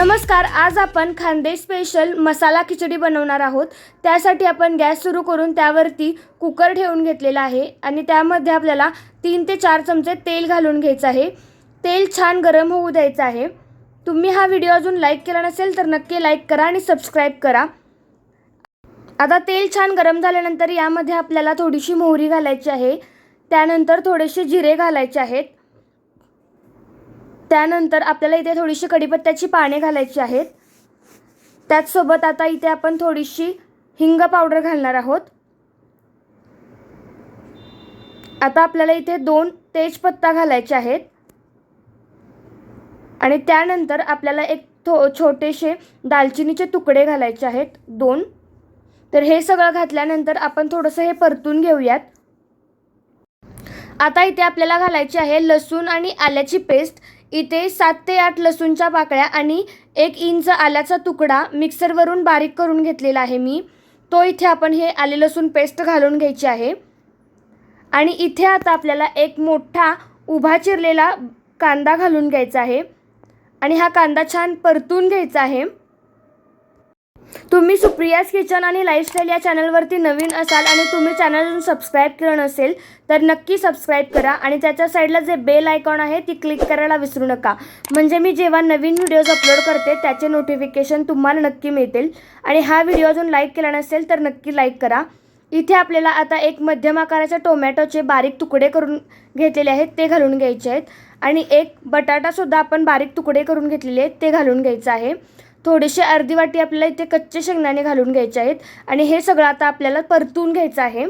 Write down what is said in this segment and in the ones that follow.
नमस्कार आज आपण खानदेश स्पेशल मसाला खिचडी बनवणार आहोत. त्यासाठी आपण गॅस सुरू करून त्यावरती कुकर ठेवून घेतलेला आहे आणि त्यामध्ये आपल्याला तीन ते चार चमचे तेल घालून घ्यायचं आहे. तेल छान गरम होऊ द्यायचं आहे. तुम्ही हा व्हिडिओ अजून लाईक केला नसेल तर नक्की लाईक करा आणि सबस्क्राईब करा. आता तेल छान गरम झाल्यानंतर यामध्ये आपल्याला थोडीशी मोहरी घालायची आहे. त्यानंतर थोडेसे जिरे घालायचे आहेत. त्यानंतर आपल्याला इथे थोडीशी कढीपत्त्याची पाने घालायची आहेत. त्याचसोबत आता इथे आपण थोडीशी हिंग पावडर घालणार आहोत. आता आपल्याला इथे दोन तेजपत्ता घालायचे आहेत. आणि त्यानंतर आपल्याला एक थो छोटेसे दालचिनीचे तुकडे घालायचे आहेत दोन. तर हे सगळं घातल्यानंतर आपण थोडंसं हे परतून घेऊयात. आता इथे आपल्याला घालायची आहे लसूण आणि आल्याची पेस्ट. इथे सात ते आठ लसूणच्या पाकळ्या आणि एक इंच आल्याचा तुकडा मिक्सरवरून बारीक करून घेतलेला आहे मी. तो इथे आपण हे आले लसूण पेस्ट घालून घ्यायची आहे. आणि इथे आता आपल्याला एक मोठा उभा चिरलेला कांदा घालून घ्यायचा आहे. आणि हा कांदा छान परतून घ्यायचा आहे. तुम्ही सुप्रियाज किचन आणि लाईफस्टाईल या चॅनलवरती नवीन असाल आणि तुम्ही चॅनल अजून सबस्क्राईब केलं नसेल तर नक्की सबस्क्राईब करा आणि त्याच्या साईडला जे बेल आयकॉन आहे ती क्लिक करायला विसरू नका. म्हणजे मी जेव्हा नवीन व्हिडिओज अपलोड करते त्याचे नोटिफिकेशन तुम्हाला नक्की मिळतील. आणि हा व्हिडिओ अजून लाईक केला नसेल तर नक्की लाईक करा. इथे आपल्याला आता एक मध्यम आकाराच्या टोमॅटोचे बारीक तुकडे करून घेतलेले आहेत ते घालून घ्यायचे आहेत. आणि एक बटाटासुद्धा आपण बारीक तुकडे करून घेतलेले आहेत ते घालून घ्यायचं आहे. थोडेसे अर्धी वाटी आपल्याला इथे कच्चे शेंगदाणे घालून घ्यायचे आहेत. आणि हे सगळं आता आपल्याला परतून घ्यायचं आहे.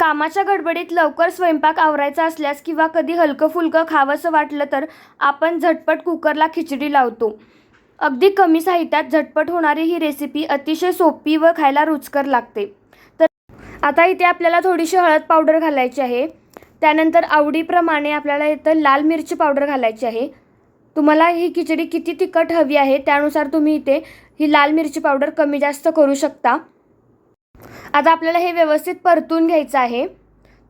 कामाच्या गडबडीत लवकर स्वयंपाक आवरायचा असल्यास किंवा कधी हलकं फुलकं खावंसं वाटलं तर आपण झटपट कुकरला खिचडी लावतो. अगदी कमी साहित्यात झटपट होणारी ही रेसिपी अतिशय सोपी व खायला रुचकर लागते. तर आता इथे आपल्याला थोडीशी हळद पावडर घालायची आहे. त्यानंतर आवडीप्रमाणे आपल्याला इथं लाल मिरची पावडर घालायची आहे. तुम्हाला ही खिचडी किती तिखट हवी आहे त्यानुसार तुम्ही इथे ही लाल मिरची पावडर कमी जास्त करू शकता. आता आपल्याला हे व्यवस्थित परतून घ्यायचं आहे.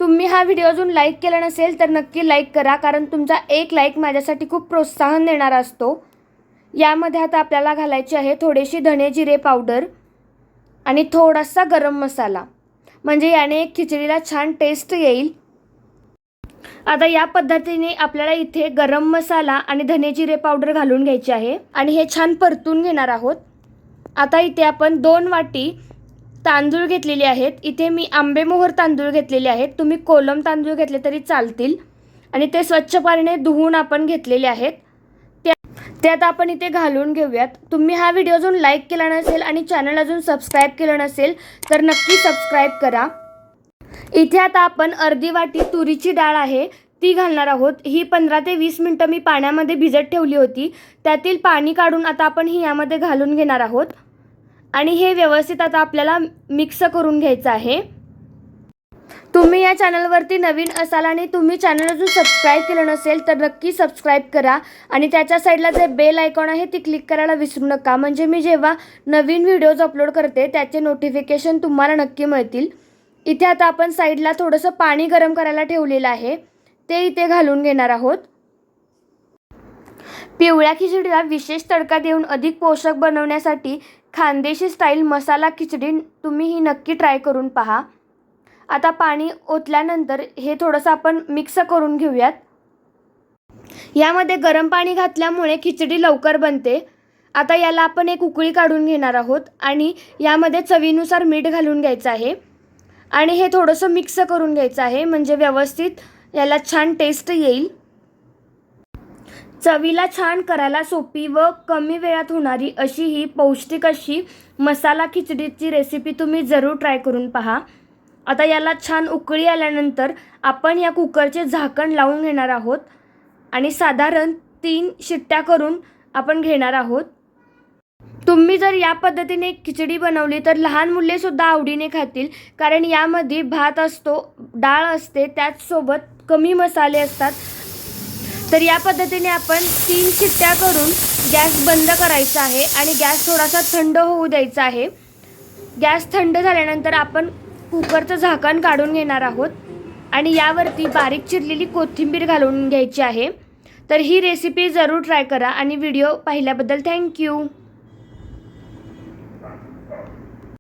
तुम्ही हा व्हिडिओ अजून लाईक केला नसेल तर नक्की लाईक करा कारण तुमचा एक लाईक माझ्यासाठी खूप प्रोत्साहन देणारा असतो. यामध्ये आता आपल्याला घालायची आहे थोडीशी धणे जिरे पावडर आणि थोडासा गरम मसाला. म्हणजे याने एक खिचडीला छान टेस्ट येईल. आता या पद्धतीने आपल्याला इथे गरम मसाला आणि धने जिरे पावडर घालून घ्यायची आहे. आणि हे छान परतून घेणार आहोत. आता इथे आपण दोन वाटी तांदूळ घेतलेले आहेत. इथे मी आंबेमोहर तांदूळ घेतलेले आहेत. तुम्ही कोलम तांदूळ घेतले तरी चालतील. आणि ते स्वच्छ पाण्याने धुवून आपण घेतलेले आहेत. त्या ते आता आपण इथे घालून घेऊयात. तुम्ही हा व्हिडिओ अजून लाईक केला नसेल आणि चॅनल अजून सबस्क्राईब केलं नसेल तर नक्की सबस्क्राईब करा. इथे आता आपण अर्धी वाटी तुरीची डाळ आहे ती घालणार आहोत. ही पंधरा ते वीस मिनटं मी पाण्यामध्ये भिजत ठेवली होती. त्यातील पाणी काढून आता आपण ही यामध्ये घालून घेणार आहोत. आणि हे व्यवस्थित आता आपल्याला मिक्स करून घ्यायचं आहे. तुम्ही या चॅनलवरती नवीन असाल आणि तुम्ही चॅनल अजून सबस्क्राईब केलं नसेल तर नक्की सबस्क्राईब करा. आणि त्याच्या साईडला जे बेल आयकॉन आहे ती क्लिक करायला विसरू नका. म्हणजे मी जेव्हा नवीन व्हिडिओज अपलोड करते त्याचे नोटिफिकेशन तुम्हाला नक्की मिळतील. इथे आता आपण साईडला थोडंसं पाणी गरम करायला ठेवलेलं आहे. ते इथे घालून घेणार आहोत. पिवळ्या खिचडीला विशेष तडका देऊन अधिक पोषक बनवण्यासाठी खानदेशी स्टाईल मसाला खिचडी तुम्ही ही नक्की ट्राय करून पहा. आता पाणी ओतल्यानंतर हे थोडंसं आपण मिक्स करून घेऊयात. यामध्ये गरम पाणी घातल्यामुळे खिचडी लवकर बनते. आता याला आपण एक उकळी काढून घेणार आहोत आणि यामध्ये चवीनुसार मीठ घालून घ्यायचं आहे. आणि हे थोडंसं मिक्स करून घ्यायचं आहे म्हणजे व्यवस्थित याला छान टेस्ट येईल. चवीला छान करायला सोपी व कमी वेळात होणारी अशी ही पौष्टिक अशी मसाला खिचडीची रेसिपी तुम्ही जरूर ट्राय करून पहा. आता याला छान उकळी आल्यानंतर आपण या कुकरचे झाकण लावून घेणार आहोत आणि साधारण तीन शिट्ट्या करून आपण घेणार आहोत. तुम्ही जर या पद्धतीने खिचडी बनवली तर लहान मुलेसुद्धा आवडीने खातील. कारण यामध्ये भात असतो डाळ असते त्याचसोबत कमी मसाले असतात. तर या पद्धतीने आपण तीन शिट्ट्या करून गॅस बंद करायचा आहे आणि गॅस थोडासा थंड होऊ द्यायचा आहे. गॅस थंड झाल्यानंतर आपण कुकरचं झाकण काढून घेणार आहोत आणि यावरती बारीक चिरलेली कोथिंबीर घालून घ्यायची आहे. तर ही रेसिपी जरूर ट्राय करा आणि व्हिडिओ पाहिल्याबद्दल थँक्यू